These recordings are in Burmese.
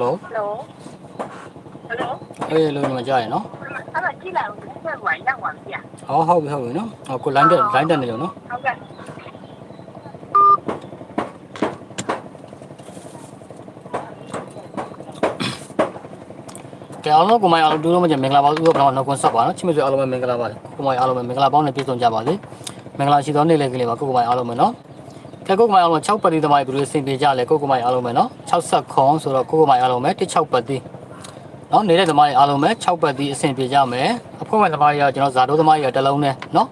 ဟယ်လိုဟယ်လိုဟယ်လိုအေးလို့ညီမကြားရနော်အဲ့ဒါကြည့်လိုက်ဦးဆက်ဝိုင်းရောက်ပါပြီဗျာဟောဟုတ်ပြီဟုတ်ပြီနော်ဟောကို line တက် line တက်နေလို့နော်ဟုတ်ကဲ့ကဲအားလုံးကိုမိုင်းအားလုံးတူလို့မကျမင်္ဂလာပါဦးတော့တော့နောက်ကွန်ဆက်ပါနော်ချစ်မဆွေအားလုံးပဲမင်္ဂလာပါကိုမိုင်းအားလုံးပဲမင်္ဂလာပေါင်းနဲ့ပြည့်စုံကြပါစေမင်္ဂလာရှိသောနေ့လေးကလေးပါကိုကိုမိုင်းအားလုံးပဲနော် ကဲကိုကိုမိုင်းအားလုံး6ပတ်တိသမားတွေဘယ်လိုစင်ပြေကြလဲကိုကိုမိုင်းအားလုံးပဲနော်60ခွန်ဆိုတော့ကိုကိုမိုင်းအားလုံးပဲ16ပတ်တိနော်နေတဲ့သမားတွေအားလုံးပဲ6ပတ်တိအဆင်ပြေကြမယ်အဖွဲ့ဝင်သမားတွေကကျွန်တော်ဇာတိုးသမားတွေကတစ်လုံးနဲ့နော်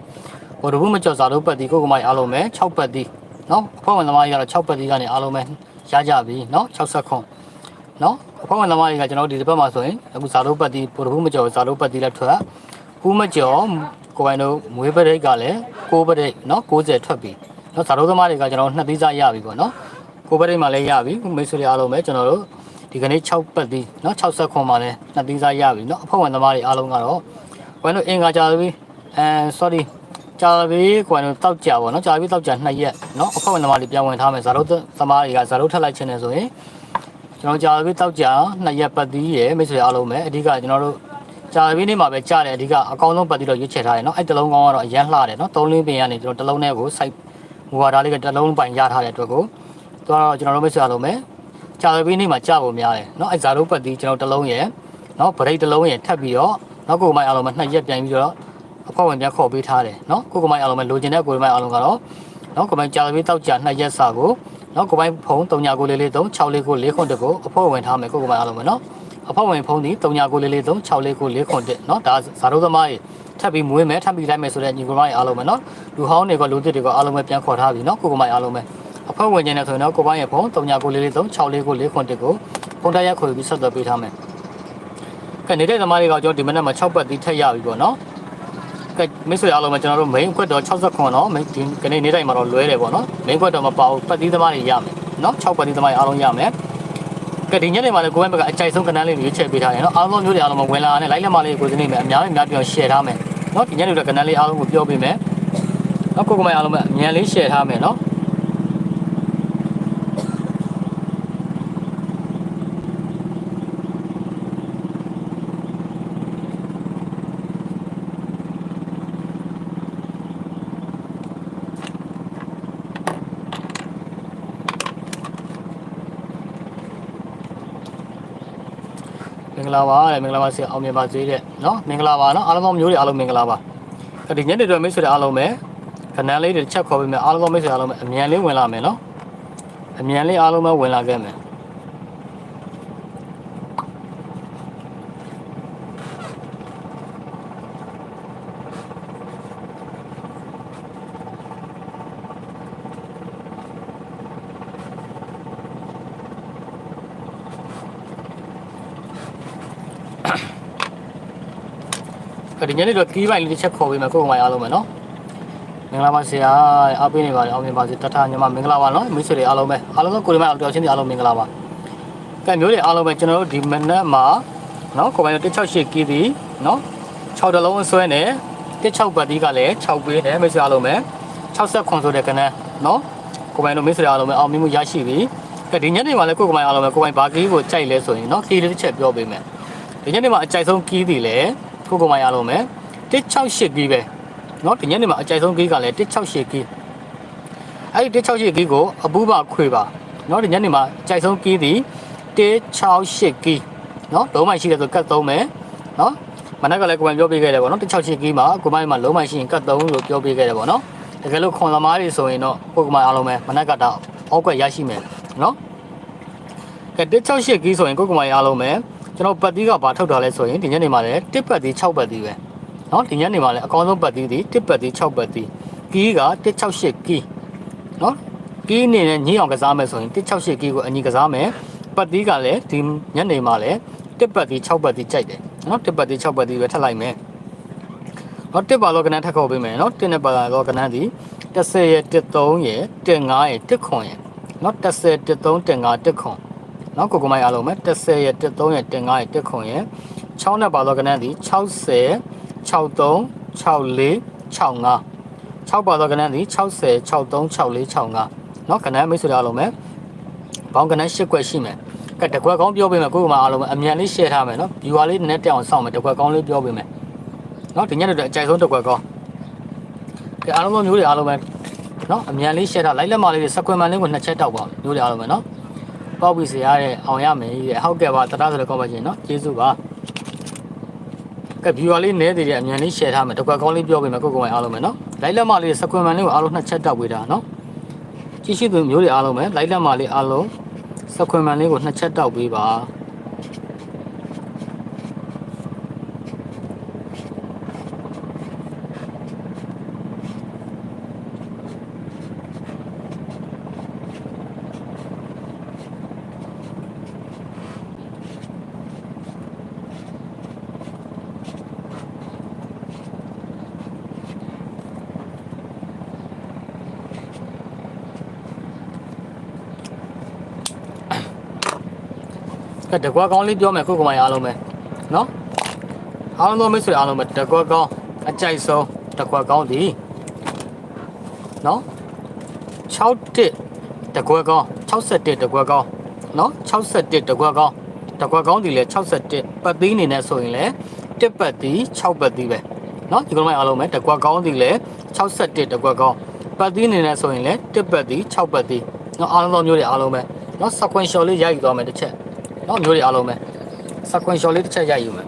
ဟိုတဘူးမကျော်ဇာတိုးပတ်တိကိုကိုမိုင်းအားလုံးပဲ6ပတ်တိနော်အဖွဲ့ဝင်သမားတွေကတော့6ပတ်တိကနေအားလုံးပဲရကြပြီနော်60ခွန်နော်အဖွဲ့ဝင်သမားတွေကကျွန်တော်ဒီတစ်ပတ်မှာဆိုရင်အခုဇာတုပတ်တီပိုတဘူးမကျော်ဇာတုပတ်တီလက်ထွက်ဘူးမကျော်ကိုပိုင်တို့မွေးပရိတ်ကလည်းကိုပရိတ်နော်60ထွက်ပြီ နော်စာလုံးသမားတွေကကျွန်တော်တို့နှစ်သီးစားရပြီပေါ့နော်ကိုပဲတိတ်မှလည်းရပြီမိတ်ဆွေတွေအားလုံးပဲကျွန်တော်တို့ဒီကနေ့6ပတ်သီးနော်60ခွန်မှလည်းနှစ်သီးစားရပြီနော်အဖွဲ့ဝင်သမားတွေအားလုံးကတော့ကွန်တို့အင်္ဂါကြာပြီအဲ sorry ကြာပြီကွန်တို့တောက်ကြပေါ့နော်ကြာပြီတောက်ကြ2ရက်နော်အဖွဲ့ဝင်သမားတွေပြန်ဝင်ထားမယ်စာလုံးသမားတွေကစာလုံးထက်လိုက်ခြင်းနဲ့ဆိုရင်ကျွန်တော်ကြာပြီတောက်ကြ2ရက်ပတ်သီးရယ်မိတ်ဆွေအားလုံးပဲအဓိကကျွန်တော်တို့ကြာပြီနေ့မှာပဲကြာတယ်အဓိကအကောင်းဆုံးပတ်သီးတော့ရွေးချယ်ထားတယ်နော်အဲ့တလုံးကောင်းကတော့အရန်လှတယ်နော်သုံးလင်းပင်ကနေကျွန်တော်တလုံးနဲ့ကိုစိုက် မူဝါဒလေးကတလုံးပိုင်ရထားတဲ့အတွက်ကိုသူကတော့ကျွန်တော်တို့မိတ်ဆွေအားလုံးပဲကြာပြီနေ့မှာကြားဖို့များတယ်เนาะအဲ့ဇာတို့ပတ်သီးကျွန်တော်တလုံးရယ်เนาะဗရိတ်တလုံးရယ်ထပ်ပြီးတော့နောက်ကိုမိုင်းအားလုံးပဲနှစ်ရက်ပြန်ပြီးတော့အဖွဲ့ဝင်ပြန်ခေါ်ပေးထားတယ်เนาะကိုကိုမိုင်းအားလုံးပဲလိုချင်တဲ့ကိုမိုင်းအားလုံးကတော့เนาะကိုမိုင်းကြာပြီတောက်ကြနှစ်ရက်စာကို နော်ကိုပိုင်းဖုန်း39လေးလေး3 6လေးကို4ခွန်တက်ကိုအဖို့ဝင်ထားမယ်ကိုကိုပိုင်းအားလုံးပဲနော် အဖို့ဝင်ဖုန်းဒီ39လေးလေး3 6လေးကို4ခွန်တက်နော်ဒါဇာတုသမားကြီးထပ်ပြီးမွေးမယ်ထပ်ပြီးလိုက်မယ်ဆိုတဲ့ညီကိုပိုင်းအားလုံးပဲနော်လူဟောင်းတွေကလူသစ်တွေကအားလုံးပဲပြန်ခေါ်ထားပြီနော်ကိုကိုပိုင်းအားလုံးပဲအဖို့ဝင်ခြင်းနဲ့ဆိုရင်တော့ကိုပိုင်းရဲ့ဖုန်း39လေးလေး3 6လေးကို4ခွန်တက်ကိုဖုန်းတရားခေါ်ပြီးဆက်သွယ်ပေးထားမယ်ကဲနေတဲ့သမားတွေကကျွန်တော်ဒီမနေ့မှာ6ပတ်တီးထက်ရပြီပေါ့နော်ကဲမိတ်ဆွေအားလုံးပဲကျွန်တော်တို့ main ခွက်တော့60ခွန်တော့ main ဒီကနေ့နေ့တိုင်းမှာတော့လွဲတယ်ပေါ့နော် main ခွက်တော့မပါဘူးပတ်တီးသမားတွေရမယ်နော်6ပတ်တီးသမားတွေအားလုံးရမယ် ကဲဒီညနေမှာလည်းကိုယ်ဘက်ကအကြိုက်ဆုံးကဏ္ဍလေးတွေရွေးချယ်ပေးထားတယ်နော်အားလုံးမျိုးတွေအားလုံးဝင်လာတယ်လိုက်လက်မလေးကိုစနေမယ်အများကြီးအများပြော share ထားမယ်နော်ဒီညနေတွေကဏ္ဍလေးအားလုံးကိုပြောပေးမယ်နော်ကိုကမိုင်အားလုံးပဲအမြန်လေး share ထားမယ်နော် င်္ဂလာပါတဲ့မင်္ဂလာပါဆရာအောင်မြင်ပါစေတဲ့နော်မင်္ဂလာပါနော်အားလုံးပေါင်းမျိုးတွေအားလုံးမင်္ဂလာပါဒီညနေတွေမိတ်ဆွေတွေအားလုံးပဲခဏလေးတွေချက်ခေါ်ပေးမယ်အားလုံးပေါင်းမိတ်ဆွေအားလုံးပဲအမြန်လေးဝင်လာမယ်နော်အမြန်လေးအားလုံးပဲဝင်လာခဲ့မယ် ဒီညနေတော့ကီးပိုင်းလေးတစ်ချက်ခေါ်ပေးမယ်ကိုယ်ကမိုင်အားလုံးပဲနော်မင်္ဂလာပါဆရာအားပေးနေပါတယ်အောင်မြင်ပါစေတထညီမမင်္ဂလာပါနော်မိတ်ဆွေတွေအားလုံးပဲအားလုံးကိုယ်ကမိုင်အောင်တော်ချင်းတွေအားလုံးမင်္ဂလာပါကဲမျိုးတွေအားလုံးပဲကျွန်တော်တို့ဒီမနက်မှာနော်ကိုယ်ပိုင်168ကီးသည်နော်6တလုံးဆွဲနေ16ပတ်ဒီကလည်း6ပေးတယ်မိတ်ဆွေအားလုံးပဲ60ခွန်ဆိုတဲ့ကနန်းနော်ကိုယ်ပိုင်တို့မိတ်ဆွေအားလုံးပဲအောင်မြင်မှုရရှိပြီကဲဒီညနေမှာလည်းကိုယ်ကမိုင်အားလုံးပဲကိုယ်ပိုင်ဘာကီးကိုကြိုက်လဲဆိုရင်နော်ကီးလေးတစ်ချက်ပြောပေးမယ်ဒီညနေမှာအကြိုက်ဆုံးကီးသည်လည်း ကိုယ်ကမိုင်အားလုံးပဲ168ကီးပဲเนาะဒီညနေမှာအကြိုက်ဆုံးကီးကလည်း168ကီးအဲ့ဒီ168ကီးကိုအပူပါခွေပါเนาะဒီညနေမှာအကြိုက်ဆုံးကီးသည်168ကီးเนาะလုံးမရှိတဲ့ဆိုကတ်သုံးမယ်เนาะမနက်ကလည်းကိုယ်ပိုင်ပြောပေးခဲ့တယ်ပေါ့နော်168ကီးမှာကိုယ်ပိုင်မှာလုံးမရှိရင်ကတ်သုံးလို့ပြောပေးခဲ့တယ်ပေါ့နော်တကယ်လို့ခွန်သမားတွေဆိုရင်တော့ကိုယ်ကမိုင်အားလုံးပဲမနက်ကတော့အောက်ကရရှိမယ်เนาะကဲ168ကီးဆိုရင်ကိုယ်ကမိုင်အားလုံးပဲ ကျွန်တော်ပတ်တီးကဘာထုတ်တာလဲဆိုရင်ဒီညနေမှာလည်း1ပတ်တီး6ပတ်တီးပဲเนาะဒီညနေမှာလည်းအကောင်းဆုံးပတ်တီးဒီ1ပတ်တီး6ပတ်တီးကီးက168ကီးเนาะကီးအနေနဲ့ညအောင်ကစားမယ်ဆိုရင်168ကီးကိုအညီကစားမယ်ပတ်တီးကလည်းဒီညနေမှာလည်း1ပတ်တီး6ပတ်တီးကြိုက်တယ်เนาะ1ပတ်တီး6ပတ်တီးပဲထပ်လိုက်မယ်เนาะ1ပါလောကနန်းထပ်ခေါ်ပေးမယ်เนาะ1နဲ့ပါလောကနန်းဒီ10ရဲ့13ရဲ့15ရဲ့1ခွန်ရဲ့เนาะ10 13 15 1ခွ န်နော်ကိုကိုမိုင်းအားလုံးပဲ30ရဲ့13ရဲ့15ရဲ့1ခွန်ရဲ့6နဲ့ပါတော့ကနန်းဒီ60 63 64 65 6ပါတော့ကနန်းဒီ60 63 64 65နော်ကနန်းမိတ်ဆွေအားလုံးပဲဘောင်းကနန်း10ခွက်ရှိမယ်ကဲတကွက်ကောင်းပြောပေးမယ်ကိုကမှအားလုံးပဲအမြန်လေး share ထားမယ်နော် viewer လေးနည်းနည်းတက်အောင်စောင့်မယ်တကွက်ကောင်းလေးပြောပေးမယ်နော်ဒီညနေတော့အကြိုက်ဆုံးတကွက်ကောင်းကဲအားလုံးသောမျိုးတွေအားလုံးပဲနော်အမြန်လေး share ထားလိုက်လက်မလေးတွေစကွန်မန်လေးကိုနှစ်ချက်တောက်ပါမျိုးတွေအားလုံးပဲနော် ပေါက်ပြီးစေရတဲ့အောင်ရမယ်ကြီးတဲ့ဟုတ်ကဲ့ပါတတဆိုတဲ့ကောင်းပါချင်းနော်ကျေးဇူးပါကဲ viewer လေးနည်းသေးတယ်အမြန်လေး share ထားမယ်တကွက်ကောင်းလေးပြောပေးမယ်ကိုကမှအားလုံးပဲနော်လိုက်လက်မလေးစကွန်မန်လေးကိုအားလုံးနှစ်ချက်တောက်ပေးတာနော်ကြည့်ရှိသူမျိုးတွေအားလုံးပဲလိုက်လက်မလေးအားလုံးစခွန်မန်လေးကိုနှစ်ချက်တောက်ပေးပါကဲ တကွာကောင်းလေးပြောမယ်ခုကမိုင်အားလုံးပဲနော်အားလုံးသောမိတ်ဆွေအားလုံးပဲတကွာကောင်းအကြိုက်ဆုံးတကွာကောင်းဒီနော်6တစ်တကွာကောင်း61တကွာကောင်းနော်61တကွာကောင်းတကွာကောင်းဒီလေ61ပတ်သီးအနေနဲ့ဆိုရင်လေတစ်ပတ်သီး6ပတ်သီးပဲနော်ဒီကမိုင်အားလုံးပဲတကွာကောင်းဒီလေ61တကွာကောင်းပတ်သီးအနေနဲ့ဆိုရင်လေတစ်ပတ်သီး6ပတ်သီးနော်အားလုံးသောမျိုးတွေအားလုံးပဲနော် sequential လေးရိုက်ယူသွားမယ်တစ်ချက် နော်မျိုးတွေအားလုံးပဲ sequential လေးတစ်ချက်ရိုက်ယူမယ်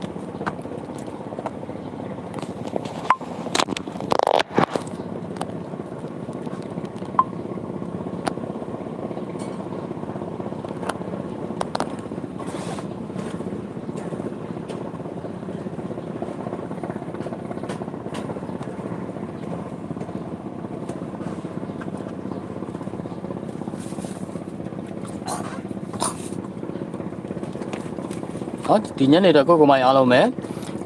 နော်ဒီညနေတော့ကိုကိုမိုင်အားလုံးပဲ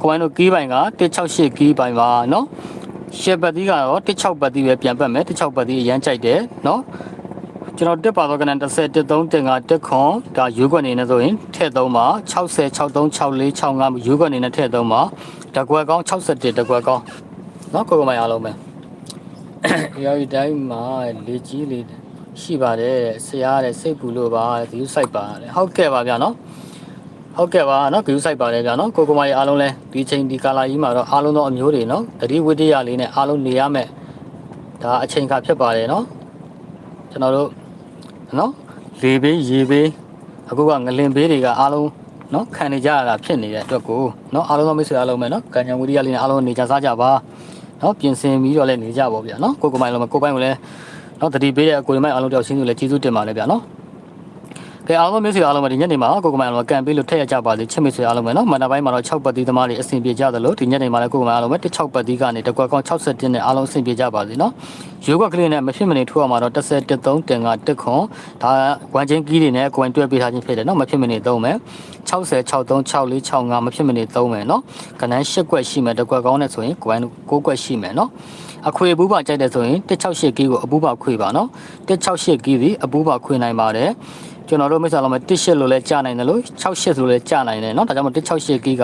ကိုမိုင်တို့ကီးပိုင်က168ကီးပိုင်ပါနော်ရှက်ပတ်သီးကတော့16ပတ်သီးပဲပြန်ပတ်မယ်16ပတ်သီးအရန်ကြိုက်တယ်နော်ကျွန်တော်တက်ပါတော့ကနန်30 13တင်ကတက်ခွန်ဒါယူခွက်အနေနဲ့ဆိုရင်ထည့်သုံးပါ60 63 64 65ယူခွက်အနေနဲ့ထည့်သုံးပါတကွယ်ကောင်း61တကွယ်ကောင်းနော်ကိုကိုမိုင်အားလုံးပဲရောဒီတိုင်းမှာလေကြီးလေးရှိပါတယ်ဆရာတဲ့စိတ်ပူလို့ပါဒီ site ပါတဲ့ဟုတ်ကဲ့ပါဗျာနော် ဟုတ်ကဲ့ပါနော် view site ပါတယ်ဗျာနော်ကိုကိုမကြီးအားလုံးလဲဒီချိန်ဒီကာလာကြီးမှာတော့အားလုံးသောအမျိုးတွေနော်တတိဝိတ္တရလေးနဲ့အားလုံးနေရမယ်ဒါအချိန်ခါဖြစ်ပါတယ်နော်ကျွန်တော်တို့နော်လေဘေးရေဘေးအခုကငလင်ဘေးတွေကအားလုံးနော်ခံနေကြရတာဖြစ်နေတဲ့အတွက်ကိုနော်အားလုံးသောမိတ်ဆွေအားလုံးပဲနော်ကံကြံဝိတ္တရလေးနဲ့အားလုံးနေကြစားကြပါနော်ပြင်ဆင်ပြီးတော့လည်းနေကြပါဗျာနော်ကိုကိုမိုင်လုံးမကိုပိုင်ကိုလည်းနော်တတိပေးတဲ့ကိုကိုမိုင်အားလုံးတယောက်ချင်းစုလည်းကျေးဇူးတင်ပါတယ်ဗျာနော် ကဲအားလုံးမျိုးစေအားလုံးပဲဒီညနေမှာကိုကမိုင်အားလုံးကံပေးလို့ထည့်ရကြပါစေချစ်မိတ်ဆွေအားလုံးပဲနော်မန္တလေးမှာတော့6ပတ်သီးသမားတွေအဆင်ပြေကြသလိုဒီညနေမှာလည်းကိုကမိုင်အားလုံးပဲ16ပတ်သီးကနေတကွက်ကောင်း61နဲ့အားလုံးအဆင်ပြေကြပါစေနော်ယောဂကလေးနဲ့မဖြစ်မနေထိုးရမှာတော့173တင်က1ခွန်ဒါဝမ်ချင်းကီးတွေနဲ့ကိုယ်တွဲပေးထားခြင်းဖြစ်တယ်နော်မဖြစ်မနေသုံးမယ်60 63 64 65မဖြစ်မနေသုံးမယ်နော်ကနန်း8ကွက်ရှိမယ်တကွက်ကောင်းနဲ့ဆိုရင်ကိုယ်9ကွက်ရှိမယ်နော်အခွေဘူးပါကြိုက်တယ်ဆိုရင်168ကီးကိုအပူပါခွေပါနော်168ကီးဒီအပူပါခွေနိုင်ပါတယ် ကျွန်တော်တို့မိတ်ဆွေလုံးမ18လို့လည်းကြာနိုင်တယ်လို့68လို့လည်းကြာနိုင်တယ်เนาะဒါကြောင့်မို့168ကီးက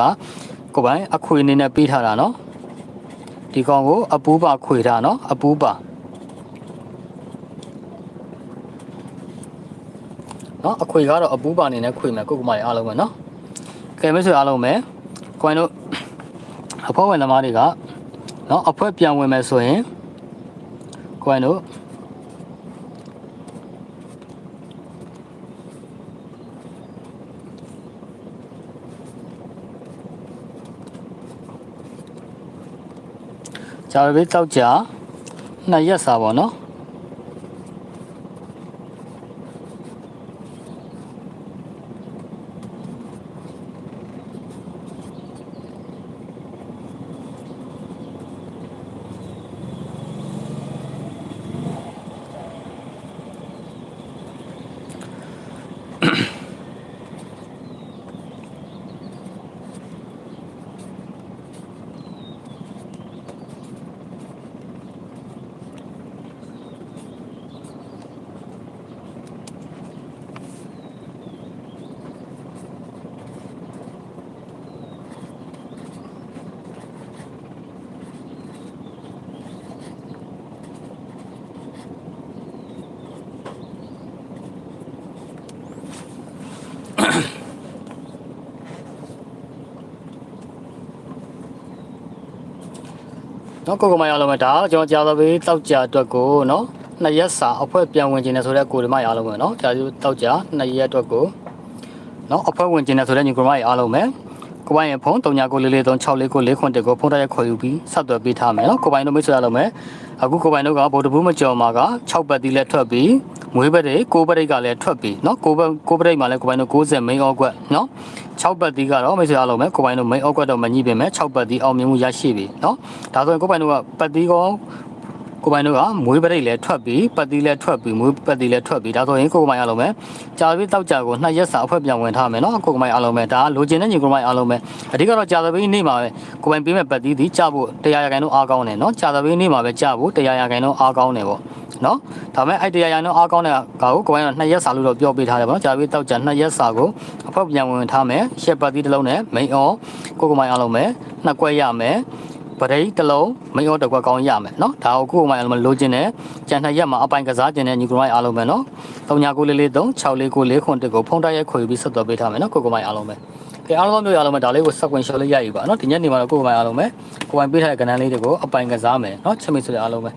ကိုယ်ပိုင်အခွေအနေနဲ့ပေးထားတာเนาะဒီကောင်ကိုအပူးပါခွေထားเนาะအပူးပါเนาะအခွေကတော့အပူးပါအနေနဲ့ခွေမယ်ကိုယ်ကမကြီးအားလုံးပဲเนาะကဲမိတ်ဆွေအားလုံးပဲကိုယ်တို့အဖေဝင်သမားတွေကเนาะအဖွဲပြန်ဝင်မယ်ဆိုရင်ကိုယ်တို့ ဂျာဘေးတောက်ကြနှစ်ရက်စာပေါ့နော် နော်ကိုကိုမိုင်အားလုံးပဲဒါကျွန်တော်ကြာသပတေးတောက်ကြအတွက်ကိုနော်နှစ်ရက်စာအဖွဲ့ပြန်ဝင်ခြင်းနဲ့ဆိုတဲ့ကိုဒီမိုင်အားလုံးပဲနော်ကြာသပတေးတောက်ကြနှစ်ရက်အတွက်ကိုနော်အဖွဲ့ဝင်ခြင်းနဲ့ဆိုတဲ့ညီကိုမိုင်အားလုံးပဲကိုပိုင်ရဲ့ဖုန်း3944364941ကိုဖုန်းတိုက်ခေါ်ယူပြီးဆက်သွယ်ပေးထားမယ်နော်ကိုပိုင်တို့မိတ်ဆွေအားလုံးပဲအခုကိုပိုင်တို့ကဗိုလ်တပူးမကျော်မှာက6ပတ်တီးလက်ထွက်ပြီးမွေးဘက်တွေ6ပတ်တိတ်ကလည်းထွက်ပြီးနော်6ပတ်6ပတ်တိတ်မှာလည်းကိုပိုင်တို့60မိန်အော့ကွက်နော် 6ပတ်တီးကတော့မိတ်ဆွေအားလုံးပဲကိုပိုင်တို့မိန်အော့ကွက်တော့မညှိပင်မဲ့6ပတ်တီးအောင်မြင်မှုရရှိပြီနော်ဒါဆိုရင်ကိုပိုင်တို့ကပတ်တီးကောကိုပိုင်တို့ကမွေးပရိတ်လည်းထွက်ပြီးပတ်တီးလည်းထွက်ပြီးမွေးပတ်တီးလည်းထွက်ပြီးဒါဆိုရင်ကိုကိုမိုင်အားလုံးပဲကြာပြီးတောက်ကြကိုနှစ်ရက်စာအဖွဲ့ပြန်ဝင်ထားမယ်နော်ကိုကိုမိုင်အားလုံးပဲဒါကလိုချင်တဲ့ညီကိုမိုင်အားလုံးပဲအဓိကတော့ကြာသပတေးနေ့မှာပဲကိုပိုင်ပေးမဲ့ပတ်တီးဒီကြဖို့တရားရခိုင်တော့အားကောင်းတယ်နော်ကြာသပတေးနေ့မှာပဲကြဖို့တရားရခိုင်တော့အားကောင်းတယ်ပေါ့ နော်ဒါမဲ့အဲ့တရားရံတော့အားကောင်းတဲ့ကာကိုကိုယ်ကတော့2ရက်စာလို့တော့ပြောပေးထားတယ်ပေါ့နော်ကြာပြီးတောက်ကြ2ရက်စာကိုအဖွဲ့ပြန်ဝင်ထားမယ်ရှက်ပတ်သီးတစ်လုံးနဲ့ main on ကိုကိုမိုင်အားလုံးပဲနှစ်ကွက်ရမယ်ပရိတ်တလုံးမင်းရောတကွက်ကောင်းရမယ်နော်ဒါကိုကိုယ်မှအလုံးလိုချင်တယ်ကြံထက်ရက်မှာအပိုင်ကစားတင်တဲ့ညီကောင်အားလုံးပဲနော်3944364964ခွန်တက်ကိုဖုန်တိုက်ရိုက်ခွေပြီးဆက်သွယ်ပေးထားမယ်နော်ကိုကိုမိုင်အားလုံးပဲအဲအားလုံးမျိုးအားလုံးပဲဒါလေးကို sequential လေးရယူပါနော်ဒီညနေမှာတော့ကိုကိုမိုင်အားလုံးပဲကိုယ်ပိုင်ပေးထားတဲ့ကဏ္ဍလေးတွေကိုအပိုင်ကစားမယ်နော်ချက်မိဆိုတဲ့အားလုံးပဲ